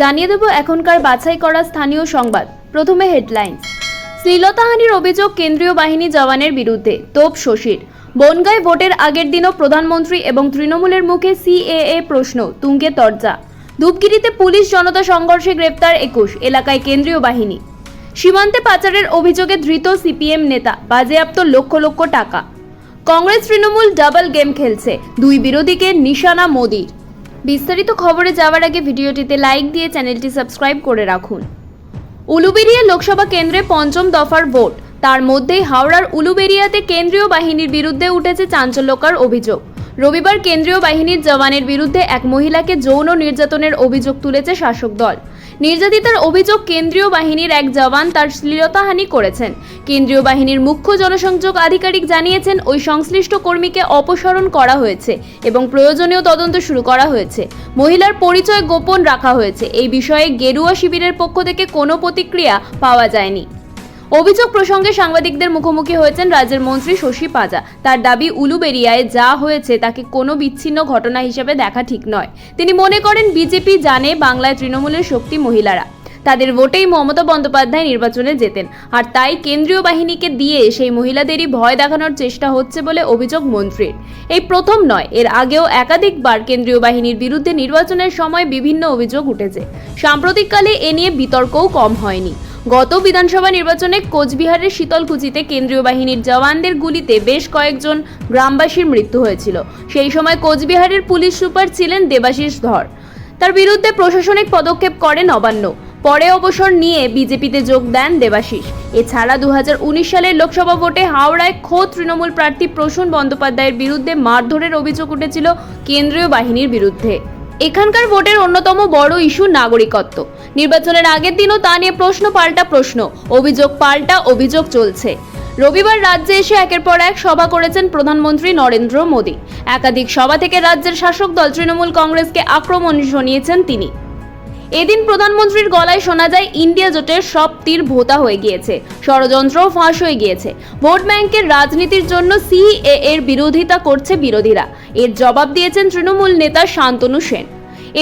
জানিয়ে দেব এখনকার বাছাই করা স্থানীয় সংবাদ। প্রথমে হেডলাইন্স। শ্লীলতাহানির অভিযোগ কেন্দ্রীয় বাহিনী জওয়ানের বিরুদ্ধে, তোপ শশীর। বনগাঁয় ভোটের আগের দিনও প্রধানমন্ত্রী এবং তৃণমূলের মুখে সিএএ প্রশ্ন, তুঙ্গে তর্জা। ধূপগিরিতে পুলিশ জনতা সংঘর্ষে গ্রেপ্তার একুশ, এলাকায় কেন্দ্রীয় বাহিনী। সীমান্তে পাচারের অভিযোগে ধৃত সিপিএম নেতা, বাজেয়াপ্ত লক্ষ লক্ষ টাকা। কংগ্রেস তৃণমূল ডাবল গেম খেলছে, দুই বিরোধীকে নিশানা মোদির। বিস্তারিত খবরে যাওয়ার আগে ভিডিওটিতে লাইক দিয়ে চ্যানেলটি সাবস্ক্রাইব করে রাখুন। উলুবেরিয়া লোকসভা কেন্দ্রে পঞ্চম দফার ভোট। তার মধ্যেই হাওড়ার উলুবেরিয়াতে কেন্দ্রীয় বাহিনীর বিরুদ্ধে উঠেছে চাঞ্চল্যকর অভিযোগ। রবিবার কেন্দ্রীয় বাহিনীর জওয়ানের বিরুদ্ধে এক মহিলাকে যৌন নির্যাতনের অভিযোগ তুলেছে শাসক দল। নির্যাতিতার অভিযোগ কেন্দ্রীয় বাহিনীর এক জওয়ান তার শ্লীলতাহানি করেছেন। কেন্দ্রীয় বাহিনীর মুখ্য জনসংযোগ আধিকারিক জানিয়েছেন, ওই সংশ্লিষ্ট কর্মীকে অপসারণ করা হয়েছে এবং প্রয়োজনীয় তদন্ত শুরু করা হয়েছে। মহিলার পরিচয় গোপন রাখা হয়েছে। এই বিষয়ে গেরুয়া শিবিরের পক্ষ থেকে কোনো প্রতিক্রিয়া পাওয়া যায়নি। অভিযোগ প্রসঙ্গে সাংবাদিকদের মুখোমুখি হয়েছেন রাজ্যের মন্ত্রী শশী পাজা। তার দাবি উলুবেরিয়ায় যা হয়েছে তাকে কোনো বিচ্ছিন্ন ঘটনা হিসেবে দেখা ঠিক নয়। তিনি মনে করেন, বিজেপি জানে বাংলায় তৃণমূলের শক্তি মহিলারা। তাদের ভোটেই মমতা বন্দ্যোপাধ্যায় নির্বাচনে যেতেন। আর তাই কেন্দ্রীয় বাহিনীকে দিয়ে সেই মহিলাদেরই ভয় দেখানোর চেষ্টা হচ্ছে বলে অভিযোগ মন্ত্রীর। এই প্রথম নয়, এর আগেও একাধিকবার কেন্দ্রীয় বাহিনীর বিরুদ্ধে নির্বাচনের সময় বিভিন্ন অভিযোগ উঠেছে। সাম্প্রতিককালে এ নিয়ে বিতর্কও কম হয়নি। গত বিধানসভা নির্বাচনে কোচবিহারের শীতলকুচিতে কেন্দ্রীয় বাহিনীর জওয়ানদের গুলিতে বেশ কয়েকজন গ্রামবাসীর মৃত্যু হয়েছিল। সেই সময় কোচবিহারের পুলিশ সুপার ছিলেন দেবাশিস ধর। তার বিরুদ্ধে প্রশাসনিক পদক্ষেপ করে নবান্ন পরে অবসর নিয়ে বিজেপিতে যোগ দেন দেবাশিস। এছাড়া দু হাজার উনিশ সালের লোকসভা ভোটে হাওড়ায় খোদ তৃণমূল প্রার্থী প্রসূন বন্দ্যোপাধ্যায়ের বিরুদ্ধে মারধরের অভিযোগ উঠেছিল কেন্দ্রীয় বাহিনীর বিরুদ্ধে। এখানকার ভোটের অন্যতম বড় ইস্যু নাগরিকত্ব। নির্বাচনের আগের দিনও তা নিয়ে প্রশ্ন পাল্টা প্রশ্ন, অভিযোগ পাল্টা, অভিযোগ চলছে। রবিবার রাজ্যে এসে একের পর এক সভা করেছেন প্রধানমন্ত্রী নরেন্দ্র মোদী। একাধিক সভা থেকে রাজ্যের শাসক দল তৃণমূল কংগ্রেসকে আক্রমণ শুনিয়েছেন তিনি। এদিন প্রধানমন্ত্রীর গলায় শোনা যায়, ইন্ডিয়া জোটের সব তীর ভোতা হয়ে গিয়েছে। ষড়যন্ত্রও ফাঁস হয়ে গিয়েছে। ভোট ব্যাংকের রাজনীতির জন্য সিএ এর বিরোধিতা করছে বিরোধীরা। এর জবাব দিয়েছেন তৃণমূল নেতা শান্তনু সেন।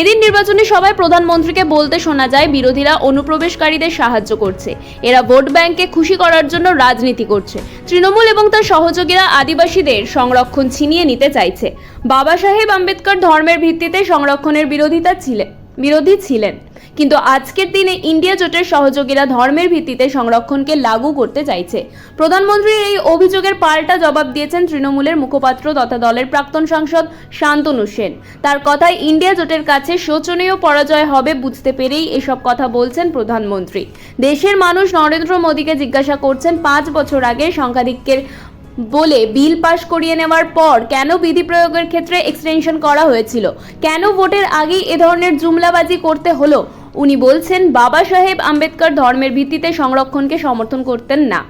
এদিন নির্বাচনী সভায় প্রধানমন্ত্রীকে বলতে শোনা যায়, বিরোধীরা অনুপ্রবেশকারীদের সাহায্য করছে। এরা ভোট ব্যাংকে খুশি করার জন্য রাজনীতি করছে। তৃণমূল এবং তার সহযোগীরা আদিবাসীদের সংরক্ষণ ছিনিয়ে নিতে চাইছে। বাবা সাহেব আম্বেদকর ধর্মের ভিত্তিতে সংরক্ষণের বিরোধিতা ছিলেন বিরোধী ছিলেন। কিন্তু আজকের দিনে ইন্ডিয়া জোটের সহযোগীরা ধর্মের ভিত্তিতে সংরক্ষণকে লাগু করতে চাইছে। প্রধানমন্ত্রীর এই অভিযোগের পাল্টা জবাব দিয়েছেন তৃণমূলের মুখপাত্র তথা দলের প্রাক্তন সাংসদ শান্তনু সেন। তার কথায় ইন্ডিয়া জোটের কাছে শোচনীয় পরাজয় হবে বুঝতে পেরেই এসব কথা বলছেন প্রধানমন্ত্রী। দেশের মানুষ নরেন্দ্র মোদীকে জিজ্ঞাসা করছেন, পাঁচ বছর আগে সংখ্যাধিক্যের বলে বিল পাশ করিয়ে নেওয়ার পর কেন বিধি প্রয়োগের ক্ষেত্রে এক্সটেনশন করা হয়েছিল? কেন ভোটের আগেই এ ধরনের জুমলাবাজি করতে হলো? উনি বলছেন, বাবা সাহেব আম্বেদকর ধর্মের ভিত্তিতে সংরক্ষণকে সমর্থন করতেন না।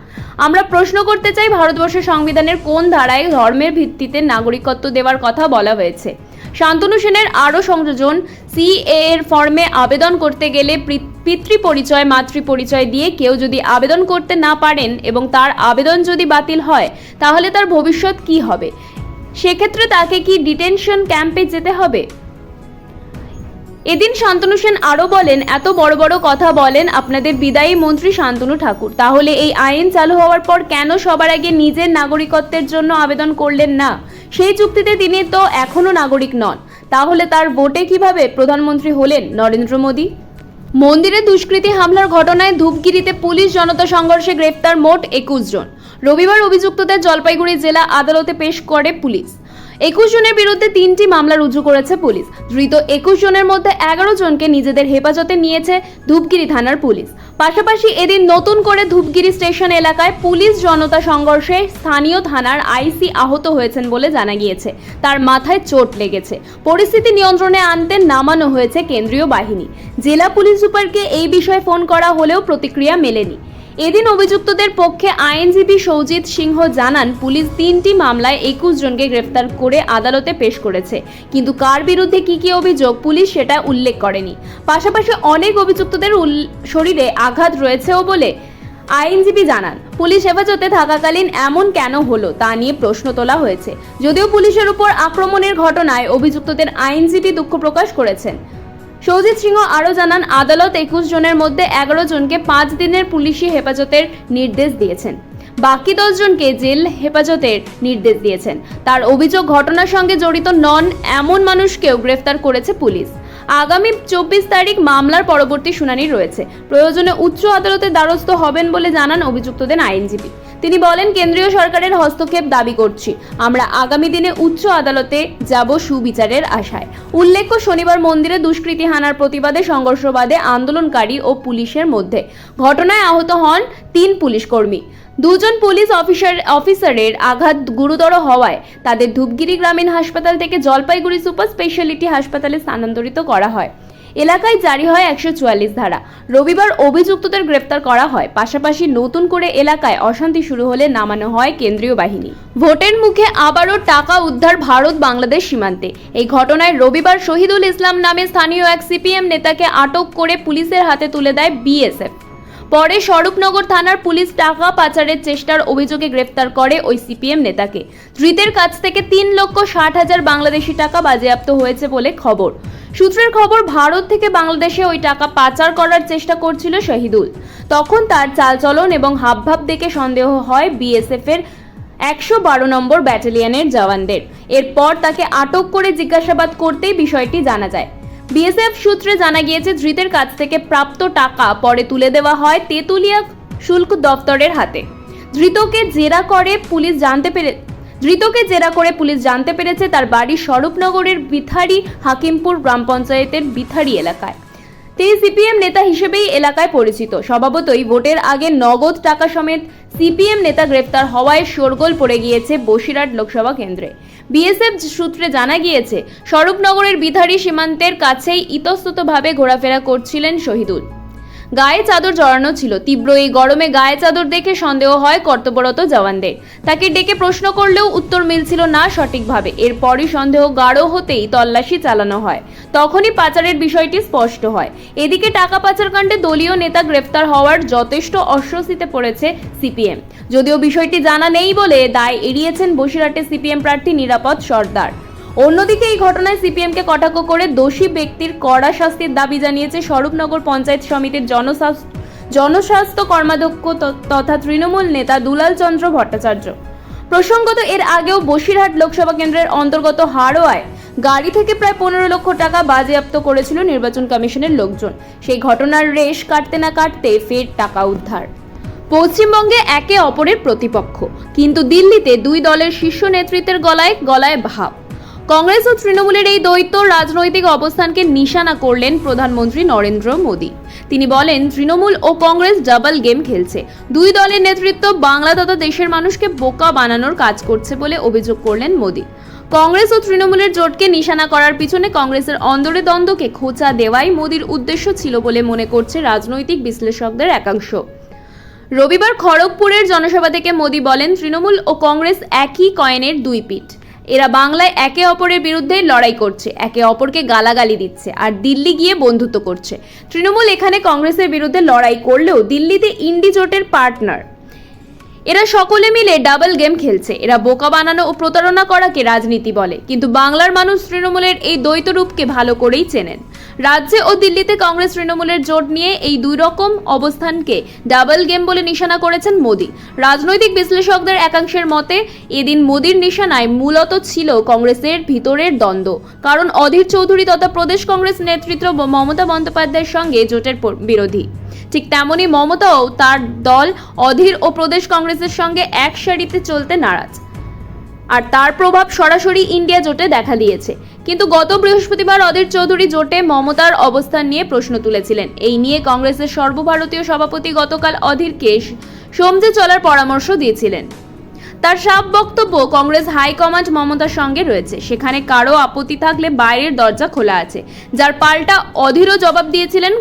আমরা প্রশ্ন করতে চাই, ভারতবর্ষের সংবিধানের কোন ধারায় ধর্মের ভিত্তিতে নাগরিকত্ব দেওয়ার কথা বলা হয়েছে? শান্তনু সেনের আরও সংযোজন সিএ এর ফর্মে আবেদন করতে গেলে পিতৃ পরিচয় মাতৃ পরিচয় দিয়ে কেউ যদি আবেদন করতে না পারেন এবং তার আবেদন যদি বাতিল হয়, তাহলে তার ভবিষ্যৎ কি হবে? সেক্ষেত্রে তাকে কি ডিটেনশন ক্যাম্পে যেতে হবে? এদিন শান্তনু সেন আরও বলেন, এত বড় বড় কথা বলেন আপনাদের বিদায়ী মন্ত্রী শান্তনু ঠাকুর। তাহলে এই আইন চালু হওয়ার পর কেন সবার আগে নিজের নাগরিকত্বের জন্য আবেদন করলেন না? সেই চুক্তিতে তিনি তো এখনও নাগরিক নন। তাহলে তার ভোটে কীভাবে প্রধানমন্ত্রী হলেন নরেন্দ্র মোদী? মন্দিরে দুষ্কৃতী হামলার ঘটনায় ধূপগিরিতে পুলিশ জনতা সংঘর্ষে গ্রেফতার মোট একুশ জন। রবিবার অভিযুক্তদের জলপাইগুড়ি জেলা আদালতে পেশ করে পুলিশ। একুশ জনের বিরুদ্ধে তিনটি মামলা রুজু করেছে পুলিশ। ধৃত একুশ জনের মধ্যে এগারো জনকে নিজেদের হেফাজতে নিয়েছে ধূপগিরি থানার পুলিশ। পাশাপাশি এদিন নতুন করে ধূপগিরি স্টেশন এলাকায় পুলিশ জনতা সংঘর্ষে স্থানীয় থানার আইসি আহত হয়েছেন বলে জানা গিয়েছে। তার মাথায় চোট লেগেছে। পরিস্থিতি নিয়ন্ত্রণে আনতে নামানো হয়েছে কেন্দ্রীয় বাহিনী। জেলা পুলিশ সুপারকে এই বিষয়ে ফোন করা হলেও প্রতিক্রিয়া মেলেনি। এদিন অভিযুক্তদের পক্ষে আইনজীবী সৌজিত সিংহ জানান, পুলিশ তিনটি মামলায় একুশ জনকে গ্রেফতার করে আদালতে পেশ করেছে। কিন্তু কার বিরুদ্ধে কি কি অভিযোগ, পুলিশ সেটা উল্লেখ করেনি। পাশাপাশি অনেক অভিযুক্তদের শরীরে আঘাত রয়েছেও বলে আইনজীবী জানান, পুলিশ হেফাজতে থাকাকালীন এমন কেন হলো তা নিয়ে প্রশ্ন তোলা হয়েছে। যদিও পুলিশের উপর আক্রমণের ঘটনায় অভিযুক্তদের আইনজীবী দুঃখ প্রকাশ করেছেন। সৌজিত সিংহ আরও জানান, আদালত একুশ জনের মধ্যে এগারো জনকে পাঁচ দিনের পুলিশি হেফাজতের নির্দেশ দিয়েছেন। বাকি দশজনকে জেল হেফাজতের নির্দেশ দিয়েছেন। তার অভিযোগ ঘটনার সঙ্গে জড়িত নন এমন মানুষকেও গ্রেফতার করেছে পুলিশ। আগামী চব্বিশ তারিখ মামলার পরবর্তী শুনানি রয়েছে। প্রয়োজনে উচ্চ আদালতের দ্বারস্থ হবেন বলে জানান অভিযুক্তদের আইনজীবী। তিনি বলেন, কেন্দ্রীয় সরকারের হস্তক্ষেপ দাবি করছি। আমরা আগামী দিনে উচ্চ আদালতে যাব সুবিচারের আশায়। উল্লেখ্য, শনিবার মন্দিরে দুষ্কৃতী হানার প্রতিবাদে সংঘর্ষবাদে আন্দোলনকারী ও পুলিশের মধ্যে ঘটনায় আহত হন তিন পুলিশ কর্মী দুজন পুলিশ অফিসার, অফিসারের আঘাত গুরুতর হওয়ায় তাদের ধূপগিরি গ্রামীণ হাসপাতাল থেকে জলপাইগুড়ি সুপার স্পেশালিটি হাসপাতালে স্থানান্তরিত করা হয়। এলাকায় জারি হয় একশো চুয়াল্লিশ ধারা। রবিবার অভিযুক্তদের গ্রেপ্তার করা হয়। পাশাপাশি নতুন করে এলাকায় অশান্তি শুরু হলে নামানো হয় কেন্দ্রীয় বাহিনী। ভোটের মুখে আবারও টাকা উদ্ধার ভারত বাংলাদেশ সীমান্তে। এই ঘটনায় রবিবার শহীদুল ইসলাম নামে স্থানীয় এক সিপিএম নেতাকে আটক করে পুলিশের হাতে তুলে দেয় বিএসএফ। পরে স্বরূপনগর থানার পুলিশ টাকা পাচারের চেষ্টার অভিযোগে গ্রেফতার করে ওই সিপিএম নেতাকে। ধৃতের কাছ থেকে তিন লক্ষ ষাট হাজার বাংলাদেশি টাকা বাজেয়াপ্ত হয়েছে বলে খবর। সূত্রের খবর, ভারত থেকে বাংলাদেশে ওই টাকা পাচার করার চেষ্টা করছিল শহীদুল। তখন তার চালচলন এবং হাবভাব দেখে সন্দেহ হয় বিএসএফ এর একশো বারো নম্বর ব্যাটালিয়নের জওয়ানদের। এরপর তাকে আটক করে জিজ্ঞাসাবাদ করতেই বিষয়টি জানা যায়। বিএসএফ সূত্রে জানা গিয়েছে, ধৃতের কাছ থেকে প্রাপ্ত টাকা পরে তুলে দেওয়া হয় তেঁতুলিয়া শুল্ক দপ্তরের হাতে। ধৃতকে জেরা করে পুলিশ জানতে পেরে ধৃতকে জেরা করে পুলিশ জানতে পেরেছে তার বাড়ি স্বরূপনগরের বিথারি হাকিমপুর গ্রাম পঞ্চায়েতের বিথারি এলাকায়। তিনি সিপিএম নেতা হিসেবেই এলাকায় পরিচিত। স্বভাবতই ভোটের আগে নগদ টাকা সমেত সিপিএম নেতা গ্রেফতার হওয়ায় শোরগোল পড়ে গিয়েছে বসিরহাট লোকসভা কেন্দ্রে। বিএসএফ সূত্রে জানা গিয়েছে, স্বরূপনগরের বিধারী সীমান্তের কাছেই ইতস্ততভাবে ঘোরাফেরা করছিলেন শহীদুল। গায়ে চাদর জড়ানো ছিল। তীব্র এই গরমে গায়ে চাদর দেখে সন্দেহ হয় কর্তব্যরত জওয়ানদের। তাকে ডেকে প্রশ্ন করলেও উত্তর মিলছিল না সঠিকভাবে। এরপরই সন্দেহ গাঢ় হতেই তল্লাশি চালানো হয়। তখনই পাচারের বিষয়টি স্পষ্ট হয়। এদিকে টাকা পাচার কাণ্ডে দলীয় নেতা গ্রেফতার হওয়ার যথেষ্ট অস্বস্তিতে পড়েছে সিপিএম। যদিও বিষয়টি জানা নেই বলে দায় এড়িয়েছেন বসিরহাটে সিপিএম প্রার্থী নিরাপদ সর্দার। অন্যদিকে এই ঘটনায় সিপিএমকে কটাক্ষ করে দোষী ব্যক্তির কড়া শাস্তির দাবি জানিয়েছে স্বরূপনগর পঞ্চায়েত সমিতির জনস্বাস্থ্য জনস্বাস্থ্য কর্মাধ্যক্ষ তথা তৃণমূল নেতা দুলাল চন্দ্র ভট্টাচার্য। প্রসঙ্গত, এর আগেও বসিরহাট লোকসভা কেন্দ্রের অন্তর্গত হাড়োয়ায় গাড়ি থেকে প্রায় পনেরো লক্ষ টাকা বাজেয়াপ্ত করেছিল নির্বাচন কমিশনের লোকজন। সেই ঘটনার রেশ কাটতে না কাটতে ফের টাকা উদ্ধার। পশ্চিমবঙ্গে একে অপরের প্রতিপক্ষ। কিন্তু দিল্লিতে দুই দলের শীর্ষ নেতৃত্বের গলায় গলায় ভাব। কংগ্রেস ও তৃণমূলের এই দ্বৈত রাজনৈতিক অবস্থানকে নিশানা করলেন প্রধানমন্ত্রী নরেন্দ্র মোদী। তিনি বলেন, তৃণমূল ও কংগ্রেস ডাবল গেম খেলছে। দুই দলের নেতৃত্ব বাংলা তথা দেশের মানুষকে বোকা বানানোর কাজ করছে বলে অভিযোগ করলেন মোদী। কংগ্রেস ও তৃণমূলের জোটকে নিশানা করার পিছনে কংগ্রেসের অন্দরে দ্বন্দ্বকে খোঁচা দেওয়াই মোদীর উদ্দেশ্য ছিল বলে মনে করছে রাজনৈতিক বিশ্লেষকদের একাংশ। রবিবার খড়গপুরের জনসভা থেকে মোদী বলেন, তৃণমূল ও কংগ্রেস একই কয়েনের দুই পিঠ। এরা বাংলায় একে অপরের বিরুদ্ধে লড়াই করছে, একে অপরকে গালাগালি দিচ্ছে আর দিল্লি গিয়ে বন্ধুত্ব করছে। তৃণমূল এখানে কংগ্রেসের বিরুদ্ধে লড়াই করলেও দিল্লিতে ইন্ডি জোটের পার্টনার এরা সকলে মিলে ডাবল গেম খেলছে। এরা বোকা বানানো ও প্রতারণা করাকে রাজনীতি বলে। কিন্তু বাংলার মানুষ তৃণমূলের এই দ্বৈত রূপকে ভালো করেই চেনেন। রাজ্যে ও দিল্লিতে কংগ্রেস তৃণমূলের জোট নিয়ে এই দুই রকম অবস্থানকে ডাবল গেম বলে নিশানা করেছেন মোদী। রাজনৈতিক বিশ্লেষকদের একাংশের মতে, এদিন মোদীর নিশানায় মূলত ছিল কংগ্রেসের ভিতরের দ্বন্দ্ব। কারণ অধীর চৌধুরী তথা প্রদেশ কংগ্রেস নেতৃত্ব মমতা বন্দ্যোপাধ্যায়ের সঙ্গে জোটের বিরোধী। ঠিক তেমনই মমতাও তার দল অধীর ও প্রদেশ কংগ্রেসের সঙ্গে এক সারিতে চলতে নারাজ। আর তার প্রভাব সরাসরি ইন্ডিয়া জোটে দেখা দিয়েছে। কিন্তু গত বৃহস্পতিবার অধীর চৌধুরী জোটে মমতার অবস্থান নিয়ে প্রশ্ন তুলেছিলেন। এই নিয়ে কংগ্রেসের সর্বভারতীয় সভাপতি গতকাল অধীরকে সমঝে চলার পরামর্শ দিয়েছিলেন। তার সাফ বক্তব্য, কংগ্রেস হাইকমান্ড মমতার সঙ্গে রয়েছে। সেখানে কারও আপত্তি থাকলে বাইরের দরজা খোলা আছে। যার পাল্টা অধীরও জবাব দিয়েছিলেন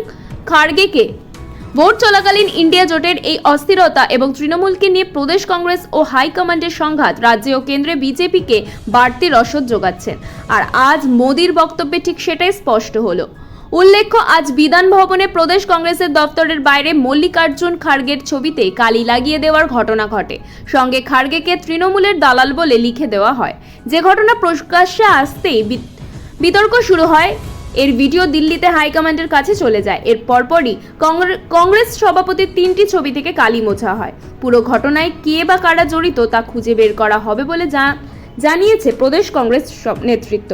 খার্গেকে। ভোট চলাকালীন ইন্ডিয়া জোটের এই অস্থিরতা এবং তৃণমূলকে নিয়ে প্রদেশ কংগ্রেস ও হাইকমান্ডের সংঘাত রাজ্যে ও কেন্দ্রে বিজেপিকে বাড়তি রসদ যোগাচ্ছেন। আর আজ মোদির বক্তব্যে ঠিক সেটাই স্পষ্ট হলো। উল্লেখ্য, আজ বিধান ভবনে প্রদেশ কংগ্রেসের দপ্তরের বাইরে মল্লিকার্জুন খার্গের ছবিতে কালি লাগিয়ে দেওয়ার ঘটনা ঘটে। সঙ্গে খার্গেকে তৃণমূলের দালাল বলে লিখে দেওয়া হয়। যে ঘটনা প্রকাশ্যে আসতেই বিতর্ক শুরু হয় এর ভিডিও দিল্লিতে হাইকমান্ডের কাছে চলে যায়। এর পরপরই কংগ্রেস সভাপতির তিনটি ছবি থেকে কালি মোছা হয়। পুরো ঘটনায় কে বা কারা জড়িত তা খুঁজে বের করা হবে বলে জানিয়েছে প্রদেশ কংগ্রেস নেতৃত্ব।